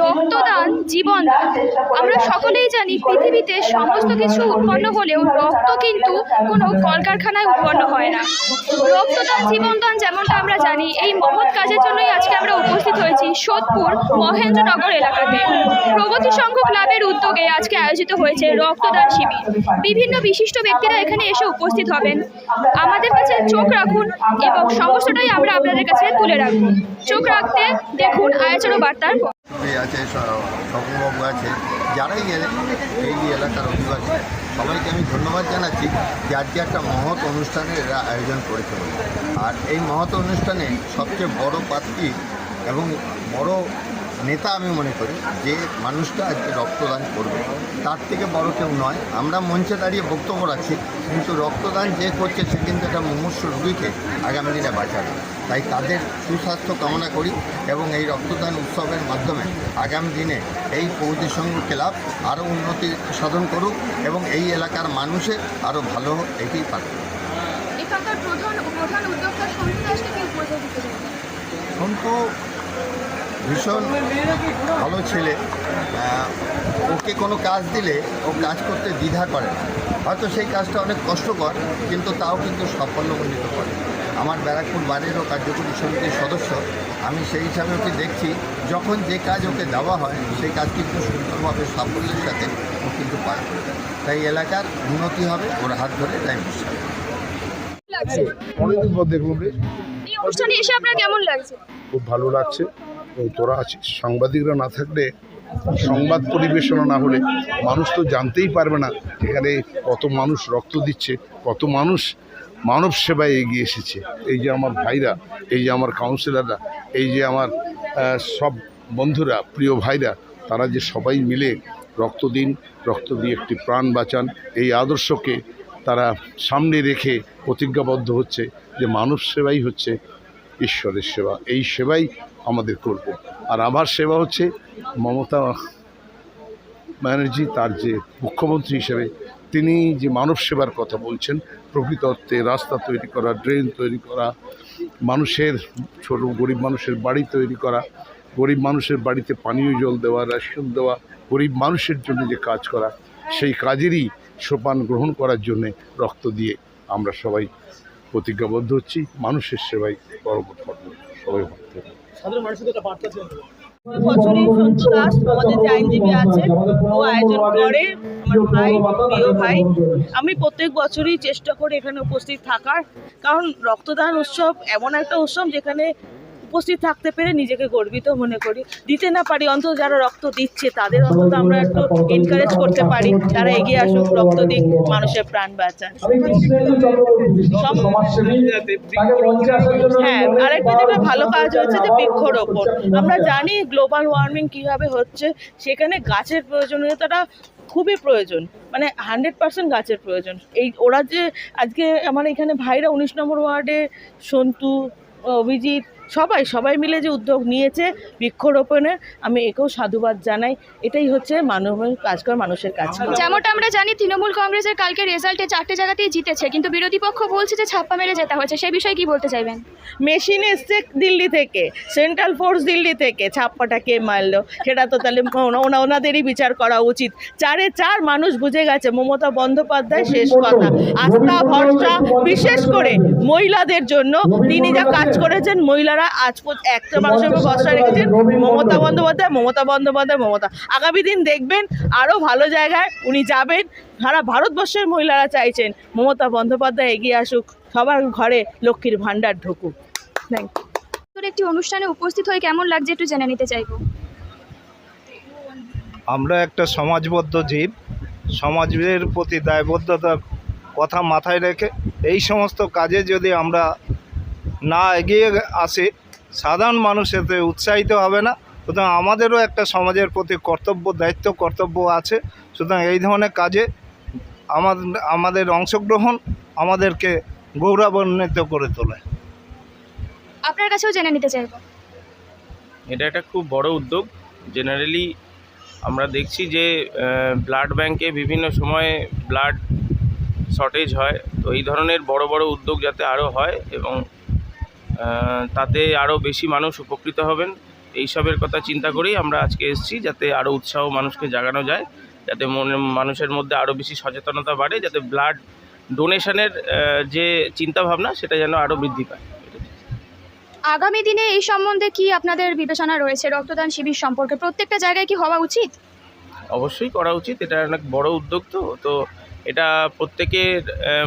রক্তদান জীবনদান আমরা সকলেই জানি পৃথিবীতে সমস্ত কিছু উৎপন্ন হলেও রক্ত কিন্তু কোনো কলকারখানায় উৎপন্ন হয় না। রক্তদান, জীবনদান যেমনটা আমরা জানি, এই মহৎ কাজের জন্যই আজকে আমরা উপস্থিত হয়েছি সোদপুর মহেন্দ্রনগর এলাকাতে। প্রগতি সংঘ ক্লাবের উদ্যোগে আজকে আয়োজিত হয়েছে রক্তদান শিবির। বিভিন্ন বিশিষ্ট ব্যক্তিরা এখানে এসে উপস্থিত হবেন। আমাদের কাছে চোখ রাখুন এবং সমস্তটাই আমরা আপনাদের কাছে তুলে রাখব। চোখ রাখতে দেখুন আয়োজন বার্তার আছে আছে, যারাই এই এলাকার অধিবাসী, সবাইকে আমি ধন্যবাদ জানাচ্ছি যে আজকে একটা মহৎ অনুষ্ঠানের এরা আয়োজন করেছে। আর এই মহৎ অনুষ্ঠানে সবচেয়ে বড় পাত্রী এবং বড় নেতা আমি মনে করি, যে মানুষটা আজকে রক্তদান করবে। তার থেকে বড় কেউ নয়, আমরা মঞ্চে দাঁড়িয়ে বক্তব্য রাখছি, কিন্তু রক্তদান যে করছে সে কিন্তু একটা মুমূর্ষ রুগীকে আগামী দিনে বাঁচাবে। তাই তাদের সুস্বাস্থ্য কামনা করি এবং এই রক্তদান উৎসবের মাধ্যমে আগামী দিনে এই পৌদি সংঘ ক্লাব আরও উন্নতি সাধন করুক এবং এই এলাকার মানুষের আরও ভালো এটাই পারে সন্তু ভীষণ ভালো ছেলে। ওকে কোনো কাজ দিলে ও কাজ করতে দ্বিধা করে। হয়তো সেই কাজটা অনেক কষ্টকর কিন্তু তাও কিন্তু সাফল্যমণ্ডিত করে। আমার ব্যারাকপুর বাড়িরও কার্যকরী সমিতির সদস্য আমি সেই হিসাবে ওকে দেখছি। যখন যে কাজ ওকে দেওয়া হয় সেই কাজ কিন্তু সুন্দরভাবে সাফল্যের সাথে ও কিন্তু পারে তাই এলাকার উন্নতি হবে ওর হাত ধরে তাই বিশ্বাস অনেকদিন পর দেখলাম রে। অনুষ্ঠানে এসে আপনার কেমন লাগছে? খুব ভালো লাগছে। এবং তোরা আছিস। সাংবাদিকরা না থাকলে সংবাদ পরিবেশনা না হলে মানুষ তো জানতেই পারবে না এখানে কত মানুষ রক্ত দিচ্ছে কত মানুষ মানব সেবায় এগিয়ে এসেছে। এই যে আমার ভাইরা, এই যে আমার কাউন্সিলররা এই যে আমার সব বন্ধুরা, প্রিয় ভাইরা, তারা যে সবাই মিলে রক্ত দিন, রক্ত দিয়ে একটি প্রাণ বাঁচান, এই আদর্শকে তারা সামনে রেখে প্রতিজ্ঞাবদ্ধ হচ্ছে যে মানব সেবাই হচ্ছে ঈশ্বরের সেবা। এই সেবাই আমাদের করব। আর আমার সেবা হচ্ছে মমতা ব্যানার্জি, তার যে মুখ্যমন্ত্রী হিসেবে তিনি যে মানব সেবার কথা বলছেন, প্রকৃত অর্থে রাস্তা তৈরি করা, ড্রেন তৈরি করা, মানুষের ছোট গরিব মানুষের বাড়ি তৈরি করা, গরিব মানুষের বাড়িতে পানীয় জল দেওয়া, রেশন দেওয়া, গরিব মানুষের জন্য যে কাজ করা, সেই কাজেরই সোপান গ্রহণ করার জন্যে রক্ত দিয়ে আমরা সবাই প্রতিজ্ঞাবদ্ধ হচ্ছি, মানুষের সেবাই পরম ধর্ম সবাই ভালো। বছরই আমাদের আইনজীবী আছে, ও আয়োজন করে আমার ভাই, প্রিয় ভাই। আমি প্রত্যেক বছরই চেষ্টা করি এখানে উপস্থিত থাকার, কারণ রক্তদান উৎসব এমন একটা উৎসব যেখানে উপস্থিত থাকতে পেরে নিজেকে গর্বিত মনে করি। দিতে না পারি অন্তত যারা রক্ত দিচ্ছে তাদের অন্তত আমরা একটু এনকারেজ করতে পারি তারা এগিয়ে আসুক রক্ত দিক মানুষের প্রাণ বাঁচান হ্যাঁ আরেকটা যেটা ভালো কাজ হচ্ছে যে বৃক্ষরোপণ। আমরা জানি গ্লোবাল ওয়ার্মিং কীভাবে হচ্ছে সেখানে গাছের প্রয়োজনীয়তাটা খুবই প্রয়োজন মানে হান্ড্রেড পার্সেন্ট গাছের প্রয়োজন। এই ওরা যে আজকে আমার এখানে ভাইরা উনিশ নম্বর ওয়ার্ডে সন্তু অভিজিৎ সবাই সবাই মিলে যে উদ্যোগ নিয়েছে বৃক্ষরোপণের আমি একেও সাধুবাদ জানাই। এটাই হচ্ছে মানবের কাজ করে মানুষের কাজ। যেমনটা আমরা জানি তৃণমূল কংগ্রেসের কালকে রেজাল্টে চারটে জায়গাতেই জিতেছে কিন্তু বিরোধী পক্ষ বলছে যে ছাপ্পা মেরে যেতে হয়েছে। সেই বিষয়ে কি বলতে চাইবেন? মেশিন এসছে দিল্লি থেকে সেন্ট্রাল ফোর্স দিল্লি থেকে ছাপ্পাটা কে মারলো? সেটা তো তাহলে ওনা- ওনা- ওনাদেরই বিচার করা উচিত। চারে চার মানুষ বুঝে গেছে মমতা বন্দ্যোপাধ্যায় শেষ কথা। আস্থা ভরসা বিশেষ করে মহিলাদের জন্য তিনি যা কাজ করেছেন মহিলারা আজ একটা মানুষের উপর ভরসা রেখেছেন মমতা বন্দ্যোপাধ্যায় মমতা বন্দ্যোপাধ্যায় মমতা। আগামী দিন দেখবেন আরও ভালো জায়গায় উনি যাবেন। সারা ভারতবর্ষের মহিলারা চাইছেন মমতা বন্দ্যোপাধ্যায় এগিয়ে আসুক সবার ঘরে লক্ষ্মীর ভাণ্ডার ঢুকুক। থ্যাংক ইউ তোর একটি অনুষ্ঠানে উপস্থিত হয়ে কেমন লাগছে একটু জেনে নিতে চাইব। আমরা একটা সমাজবদ্ধ জীব। সমাজের প্রতি দায়বদ্ধতার কথা মাথায় রেখে এই সমস্ত কাজে যদি আমরা না এগিয়ে আসে সাধারণ মানুষ এতে উৎসাহিত হবে না। সুতরাং আমাদেরও একটা সমাজের প্রতি কর্তব্য দায়িত্ব কর্তব্য আছে। সুতরাং এই ধরনের কাজে আমাদের আমাদের অংশগ্রহণ আমাদেরকে গৌরবান্বিত করে তোলে। আপনার কাছেও জেনে নিতে চাইব। এটা একটা খুব বড় উদ্যোগ। জেনারেলি আমরা দেখছি যে ব্লাড ব্যাংকে বিভিন্ন সময়ে ব্লাড শর্টেজ হয়। তো এই ধরনের বড় বড় উদ্যোগ যাতে আরও হয় এবং তাতে আরও বেশি মানুষ উপকৃত হবেন। এইসবের কথা চিন্তা করেই আমরা আজকে এসেছি যাতে আরও উৎসাহ মানুষকে জাগানো যায় যাতে মনে মানুষের মধ্যে আরও বেশি সচেতনতা বাড়ে যাতে ব্লাড ডোনেশনের যে চিন্তাভাবনা সেটা যেন আরও বৃদ্ধি পায়। আগামী দিনে এই সম্বন্ধে কি আপনাদের বিবেচনা রয়েছে? রক্তদান শিবির সম্পর্কে প্রত্যেকটা জায়গায় কি হওয়া উচিত? অবশ্যই করা উচিত এটা অনেক বড় উদ্যোগ তো তো এটা প্রত্যেকের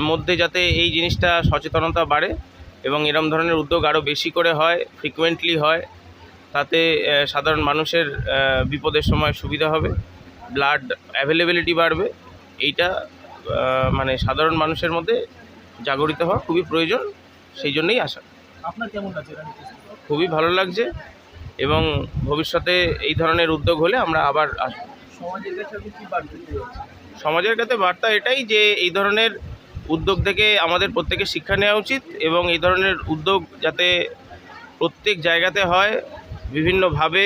মধ্যে যাতে এই জিনিসটা সচেতনতা বাড়ে। এবং এরম ধরনের উদ্যোগ আরও বেশি করে হয় ফ্রিকুয়েন্টলি হয়। তাতে সাধারণ মানুষের বিপদের সময় সুবিধা হবে ব্লাড অ্যাভেলেবিলিটি বাড়বে। এইটা মানে সাধারণ মানুষের মধ্যে জাগরিত হওয়া খুবই প্রয়োজন সেই জন্যই আসা। আপনার কেমন লাগছে খুবই ভালো লাগছে এবং ভবিষ্যতে এই ধরনের উদ্যোগ হলে আমরা আবার আসব। কাছে? সমাজের কাছে বার্তা এটাই যে এই ধরনের উদ্যোগ থেকে আমাদের প্রত্যেকে শিক্ষা নেওয়া উচিত এবং এই ধরনের উদ্যোগ যাতে প্রত্যেক জায়গাতে হয় বিভিন্নভাবে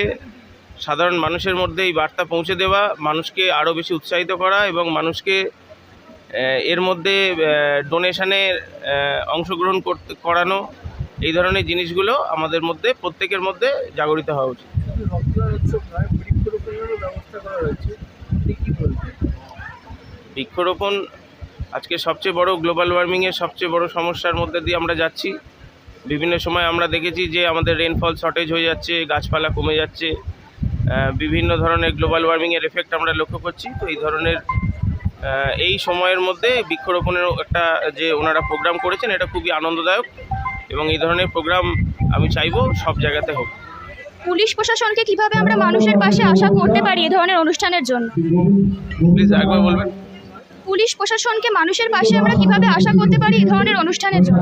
সাধারণ মানুষের মধ্যে এই বার্তা পৌঁছে দেওয়া মানুষকে আরও বেশি উৎসাহিত করা এবং মানুষকে এর মধ্যে ডোনেশনে অংশগ্রহণ করতে করানো এই ধরনের জিনিসগুলো আমাদের মধ্যে প্রত্যেকের মধ্যে জাগরিত হওয়া উচিত। বৃক্ষরোপণ আজকে সবচেয়ে বড় গ্লোবাল ওয়ার্মিংয়ের সবচেয়ে বড় সমস্যার মধ্যে দিয়ে আমরা যাচ্ছি। বিভিন্ন সময় আমরা দেখেছি যে আমাদের রেনফল শর্টেজ হয়ে যাচ্ছে গাছপালা কমে যাচ্ছে বিভিন্ন ধরনের গ্লোবাল ওয়ার্মিংয়ের এফেক্ট আমরা লক্ষ্য করছি। তো এই ধরনের এই সময়ের মধ্যে বৃক্ষরোপণের একটা যে ওনারা প্রোগ্রাম করেছেন এটা খুবই আনন্দদায়ক এবং এই ধরনের প্রোগ্রাম আমি চাইব সব জায়গাতে হোক। পুলিশ প্রশাসনকে কীভাবে আমরা মানুষের পাশে আশা করতে পারি এই ধরনের অনুষ্ঠানের জন্য? প্লিজ একবার বলবেন। পুলিশ প্রশাসনকে মানুষের পাশে আমরা কীভাবে আশা করতে পারি এই ধরনের অনুষ্ঠানের জন্য?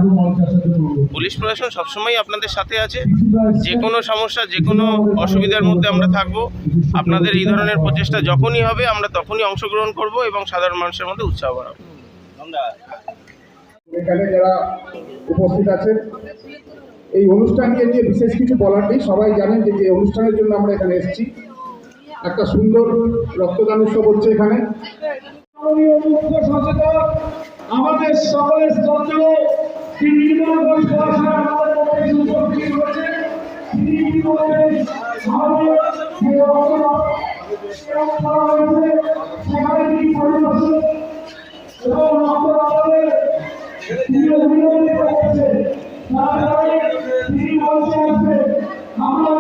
পুলিশ প্রশাসন সবসময় আপনাদের সাথে আছে। যে কোনো সমস্যা যে কোনো অসুবিধার মধ্যে আমরা থাকব। আপনাদের এই ধরনের প্রচেষ্টা যখনই হবে আমরা তখনই অংশগ্রহণ করব এবং সাধারণ মানুষের মধ্যে উৎসাহ বাড়াবো। এখানে যারা উপস্থিত আছেন এই অনুষ্ঠানকে নিয়ে বিশেষ কিছু বলার নেই। সবাই জানেন যে যে অনুষ্ঠানের জন্য আমরা এখানে এসেছি। একটা সুন্দর রক্তদান উৎসব হচ্ছে এখানে। মুখ্য সচেতক, আমাদের সকলের নির্মল ঘোষ মহাশয় আমাদের মধ্যে উপস্থিত হয়েছে আমাদের হয়েছে সেখানে তিনি পরিদর্শন এবং রক্তদাতাদের তিনি অভিনন্দন করেছেন তারপরে তিনি মঞ্চে আসবে আমরা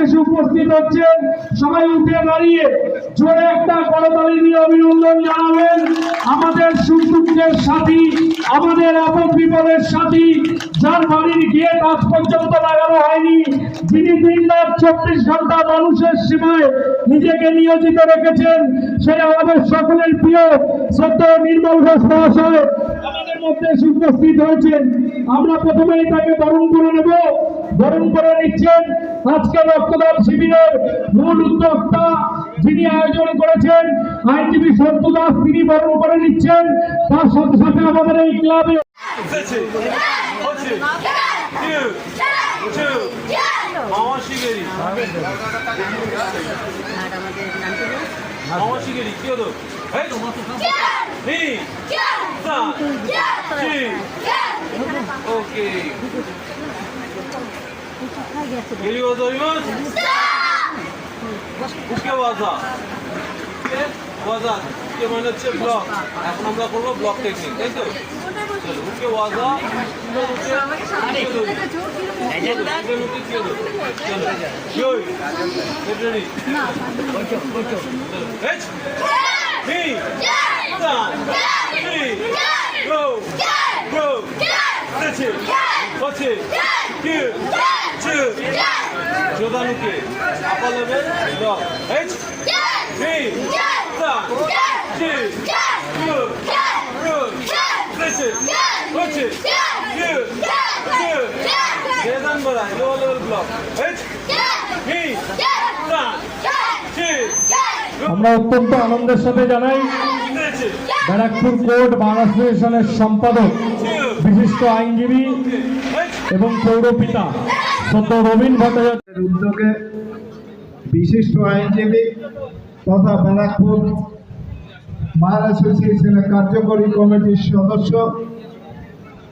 এসে উপস্থিত হচ্ছেন সবাই উঠে দাঁড়িয়ে জোরে একটা করতালি দিয়ে অভিনন্দন জানাবেন। আমাদের সুখ দুঃখের সাথী আমাদের আপদ বিপদের সাথী যার বাড়ির গিয়ে আজ পর্যন্ত লাগানো হয়নি। যিনি দিন রাত চব্বিশ ঘণ্টা মানুষের সীমায় নিজেকে নিয়োজিত রেখেছেন সে আমাদের সকলের প্রিয় সত্য নির্মল ঘোষ মহাশয়। আমাদের মধ্যে উপস্থিত হয়েছেন। আমরা প্রথমেই তাকে বরণ করে নেব। বরণ করে নিচ্ছেন আজকে রক্তদান শিবিরের মূল উদ্যোক্তা যিনি আয়োজন করেছেন। আইনজীবী সন্তু দাস তিনি বরণ করে নিচ্ছেন। তার সাথে সাথে আমাদের এই ক্লাবে বুকে ওয়াজা বুকে ওয়াজা বুকে মানে হচ্ছে ব্লক এখন আমরা করবো ব্লক টেকনিক তাই তো চলো বুকে ওয়াজা বুকে 조단우께 아빠 레벨 너 H B 자 G U U 그렇지 চোদানুকে আপালবে ল এইচ বি তা জি রু রু রেছে হচ্ছে ইউ ইউ আমরা অত্যন্ত আনন্দের সাথে জানাই ব্যারাকপুর কোর্ট বার অ্যাসোসিয়েশনের সম্পাদক, বিশিষ্ট আইনজীবী এবং পৌরপিতা সত্য রবীন ভট্টাচার্যের উদ্যোগে বিশিষ্ট আইনজীবী তথা ব্যারাকপুর বার অ্যাসোসিয়েশনের কার্যকরী কমিটির সদস্য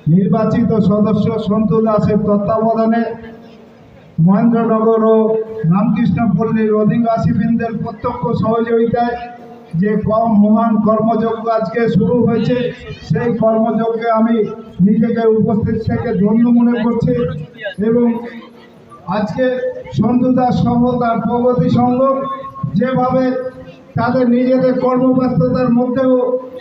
নির্বাচিত সদস্য সন্তু দাসের তত্ত্বাবধানে মহেন্দ্রনগর ও রামকৃষ্ণপল্লীর অধিবাসীবৃন্দের প্রত্যক্ষ সহযোগিতায় যে কম মহান কর্মযজ্ঞ আজকে শুরু হয়েছে, সেই কর্মযজ্ঞে আমি নিজেকে উপস্থিত থেকে ধন্য মনে করছি এবং আজকে সন্তু দাস সহ তার প্রগতি সংঘ যেভাবে তাদের নিজেদের কর্মব্যস্ততার মধ্যেও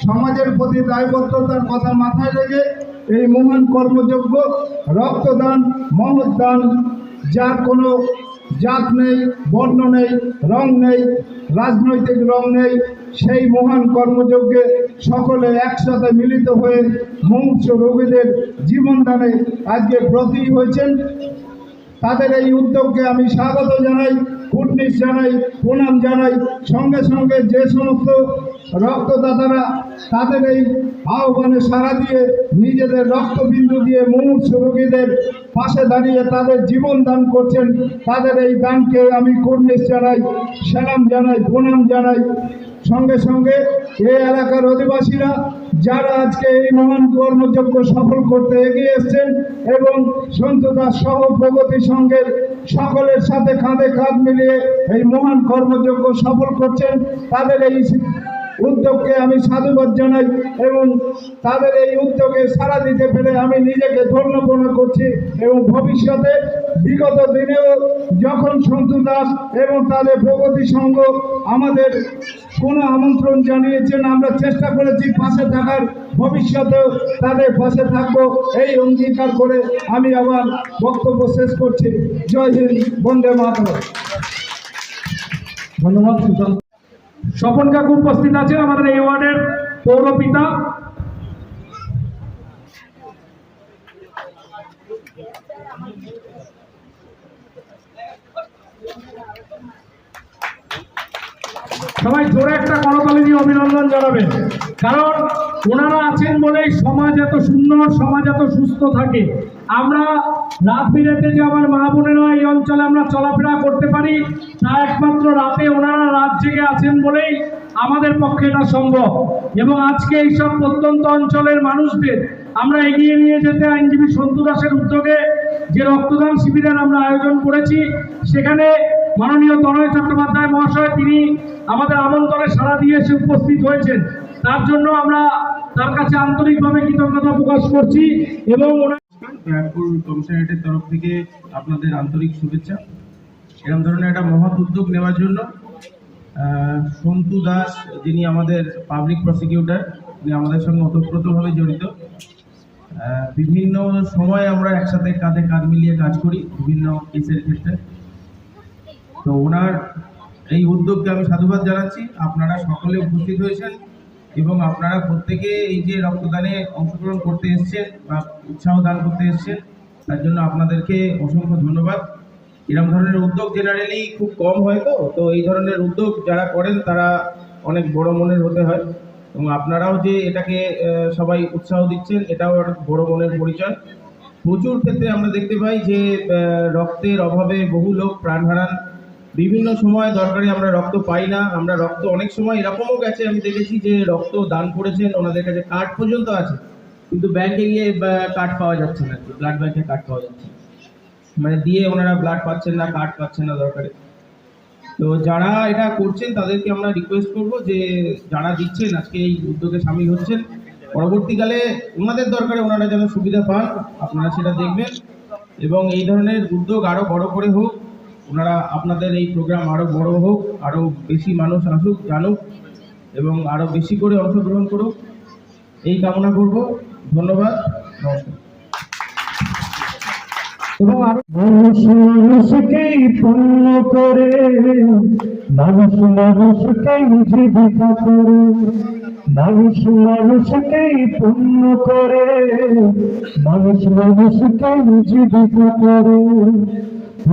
সমাজের প্রতি দায়বদ্ধতার কথা মাথায় রেখে এই মহান কর্মযোগ্য রক্তদান, মহৎদান, যার কোনো জাত নেই, বর্ণ নেই, রং নেই, রাজনৈতিক রং নেই, সেই মহান কর্মযজ্ঞে সকলে একসাথে মিলিত হয়ে মুমূর্ষ রোগীদের জীবনদানে আজকে ব্রতী হয়েছেন। তাদের এই উদ্যোগকে আমি স্বাগত জানাই কুটনিস জানাই, প্রণাম জানাই। সঙ্গে সঙ্গে যে সমস্ত রক্তদাতারা তাদের এই আহ্বানে সাড়া দিয়ে নিজেদের রক্তবিন্দু দিয়ে মুমূর্ষ রোগীদের পাশে দাঁড়িয়ে তাদের জীবন দান করছেন, তাদের এই দানকে আমি কুটনিস জানাই সালাম জানাই, প্রণাম জানাই। সঙ্গে সঙ্গে এই এলাকার অধিবাসীরা যারা আজকে এই মহান কর্মযজ্ঞ সফল করতে এগিয়ে এসছেন এবং সন্ততা সহ প্রগতি সঙ্গের সকলের সাথে কাঁধে কাঁধ মিলিয়ে এই মহান কর্মযজ্ঞ সফল করছেন, তাদের এই উদ্যোগকে আমি সাধুবাদ জানাই এবং তাদের এই উদ্যোগে সাড়া দিতে পেরে আমি নিজেকে ধন্য মনে করছি এবং ভবিষ্যতে বিগত দিনেও যখন সন্তু দাস এবং তাদের প্রগতি সংঘ আমাদের কোনো আমন্ত্রণ জানিয়েছেন, আমরা চেষ্টা করেছি পাশে থাকার। ভবিষ্যতেও তাদের পাশে থাকব, এই অঙ্গীকার করে আমি আবার বক্তব্য শেষ করছি। জয় হিন্দ, বন্দে মাতরম। ধন্যবাদ স্বপন কাকু উপস্থিত আছেন আমাদের এই ওয়ার্ডের পৌরপিতা। সবাই জোরে একটা করতালি দিয়ে অভিনন্দন জানাবেন। কারণ ওনারা আছেন বলেই সমাজ এত সুন্দর, সমাজ এত সুস্থ থাকে। আমরা রাত বিরেতে যে আমার মা বোনেরা এই অঞ্চলে আমরা চলাফেরা করতে পারি। তা একমাত্র রাতে ওনারা রাত জেগে আছেন বলেই আমাদের পক্ষে এটা সম্ভব। এবং আজকে এইসব প্রত্যন্ত অঞ্চলের মানুষদের আমরা এগিয়ে নিয়ে যেতে আইনজীবী সন্তু দাসের উদ্যোগে যে রক্তদান শিবিরের আমরা আয়োজন করেছি, সেখানে মাননীয় তনয় চট্টোপাধ্যায় মহাশয় তিনি আমাদের আমন্ত্রণে সাড়া দিয়ে এসে উপস্থিত হয়েছেন। তার জন্য আমরা তার কাছে আন্তরিকভাবে কৃতজ্ঞতা প্রকাশ করছি এবং ব্যারাকপুর কমিশনারেটের তরফ থেকে আপনাদের আন্তরিক শুভেচ্ছা। এরকম ধরনের একটা মহৎ উদ্যোগ নেওয়ার জন্য সন্তু দাস যিনি আমাদের পাবলিক প্রসিকিউটর উনি আমাদের সঙ্গে ওতপ্রোতভাবে জড়িত। বিভিন্ন সময় আমরা একসাথে কাঁধে কাঁধ মিলিয়ে কাজ করি বিভিন্ন কেসের ক্ষেত্রে। তো ওনার এই উদ্যোগকে আমি সাধুবাদ জানাচ্ছি। আপনারা সকলে উপস্থিত হয়েছেন। এবং আপনারা প্রত্যেকে এই যে রক্তদানে অংশগ্রহণ করতে এসছেন বা উৎসাহ দান করতে এসছেন, তার জন্য আপনাদেরকে অসংখ্য ধন্যবাদ। এরকম ধরনের উদ্যোগ জেনারেলি খুব কম হয় তো তো এই ধরনের উদ্যোগ যারা করেন তারা অনেক বড় মনের হতে হয় এবং আপনারাও যে এটাকে সবাই উৎসাহ দিচ্ছেন, এটাও একটা বড় মনের পরিচয়। প্রচুর ক্ষেত্রে আমরা দেখতে পাই যে রক্তের অভাবে বহু লোক প্রাণ হারান। বিভিন্ন সময় দরকারি আমরা রক্ত পাই না, আমরা রক্ত অনেক সময় এরকমও গেছে, আমি দেখেছি যে রক্ত দান করেছেন, ওনাদের কাছে কার্ড পর্যন্ত আছে, কিন্তু ব্যাংকে গিয়ে কার্ড পাওয়া যাচ্ছে না ব্লাড ব্যাংকে কার্ড পাওয়া যাচ্ছে মানে দিয়ে ওনারা ব্লাড পাচ্ছেন না কার্ড পাচ্ছেন না দরকারে। তো যারা এটা করছেন, তাদেরকে আমরা রিকোয়েস্ট করব যে, যারা দিচ্ছেন, আজকে এই উদ্যোগে সামিল হচ্ছেন, পরবর্তীকালে ওনাদের দরকারে ওনারা যেন সুবিধা পান, আপনারা সেটা দেখবেন। এবং এই ধরনের উদ্যোগ আরও বড় করে হোক ওনারা আপনাদের এই প্রোগ্রাম আরও বড় হোক আরও বেশি মানুষ আসুক, জানুক, এবং আরও বেশি করে অংশগ্রহণ করুক, এই কামনা করব। ধন্যবাদ, নমস্কার। এবং মানুষ পূর্ণ করে, মানুষ মানুষকেই জীবিকা করে, মানুষ মানুষকেই পূর্ণ করে, মানুষ মানুষকেই জীবিকা করে। 그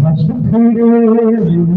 가슴 그대는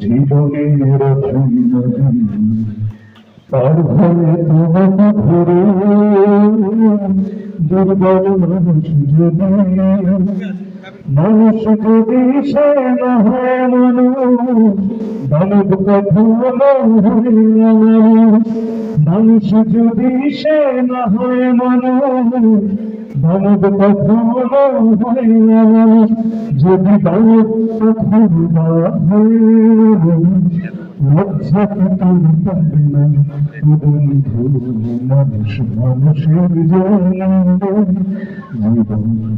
জীবনের পার হয়ে তোমাকে ঘুরে দুর্বল মানুষ যদি মানুষ যদি সে না মানুষ দানব কখনো মানুষ যদি সে না হয় কখনো যদি দানব কখনো মানুষ মানুষের জীবন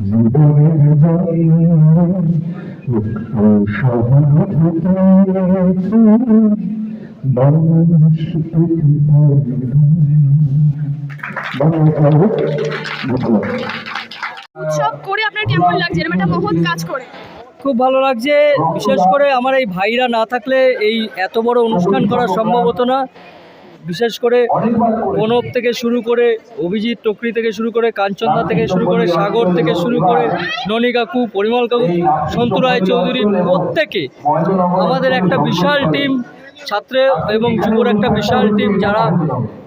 জীবনের মানুষ উৎসব করে আপনার কেমন লাগছে? এরকম একটা মহৎ কাজ করে। খুব ভালো লাগছে। বিশেষ করে আমার এই ভাইরা না থাকলে এই এত বড় অনুষ্ঠান করা সম্ভব হতো না। বিশেষ করে প্রণব থেকে শুরু করে অভিজিৎ টকরি থেকে শুরু করে কাঞ্চনদা থেকে শুরু করে সাগর থেকে শুরু করে ননী কাকু পরিমল কাকু, সন্তু রায় চৌধুরী প্রত্যেকে আমাদের একটা বিশাল টিম, ছাত্র এবং যুবর একটা বিশাল টিম যারা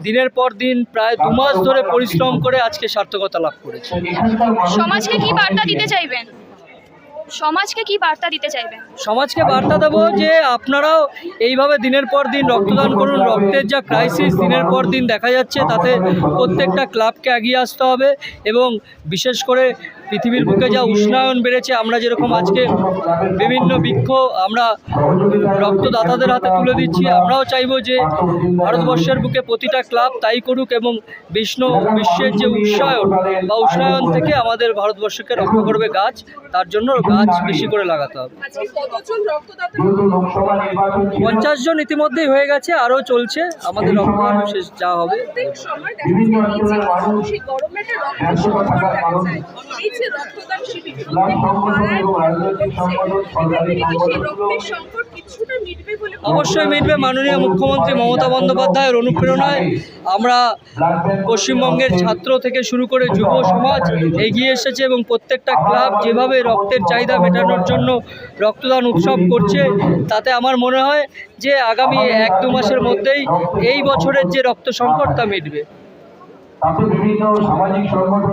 দিনের পর দিন প্রায় দু মাস ধরে পরিশ্রম করে আজকে সার্থকতা লাভ করেছে। সমাজকে কি বার্তা দিতে চাইবেন? সমাজকে কি বার্তা দিতে চাইবেন? সমাজকে বার্তা দেবো যে আপনারাও এইভাবে দিনের পর দিন রক্তদান করুন। রক্তের যা ক্রাইসিস দিনের পর দিন দেখা যাচ্ছে, তাতে প্রত্যেকটা ক্লাবকে এগিয়ে আসতে হবে এবং বিশেষ করে পৃথিবীর বুকে যা উষ্ণায়ন বেড়েছে আমরা যেরকম আজকে বিভিন্ন বৃক্ষ আমরা রক্তদাতাদের হাতে তুলে দিচ্ছি আমরাও চাইব যে ভারতবর্ষের বুকে প্রতিটা ক্লাব তাই করুক এবং বিষ্ণু বিশ্বের যে উষ্ণায়ন বা উষ্ণায়ন থেকে আমাদের ভারতবর্ষকে রক্ষা করবে গাছ তার জন্য গাছ বেশি করে লাগাতে হবে। পঞ্চাশ জন ইতিমধ্যেই হয়ে গেছে আরও চলছে আমাদের রক্তদান শেষ যা হবে। অবশ্যই মিটবে। মাননীয় মুখ্যমন্ত্রী মমতা বন্দ্যোপাধ্যায়ের অনুপ্রেরণায় আমরা পশ্চিমবঙ্গের ছাত্র থেকে শুরু করে যুব সমাজ এগিয়ে এসেছে। এবং প্রত্যেকটা ক্লাব যেভাবে রক্তের চাহিদা মেটানোর জন্য রক্তদান উৎসব করছে তাতে আমার মনে হয় যে আগামী এক দু মাসের মধ্যেই এই বছরের যে রক্ত সংকট তা মিটবে বিভিন্ন সামাজিক সংগঠন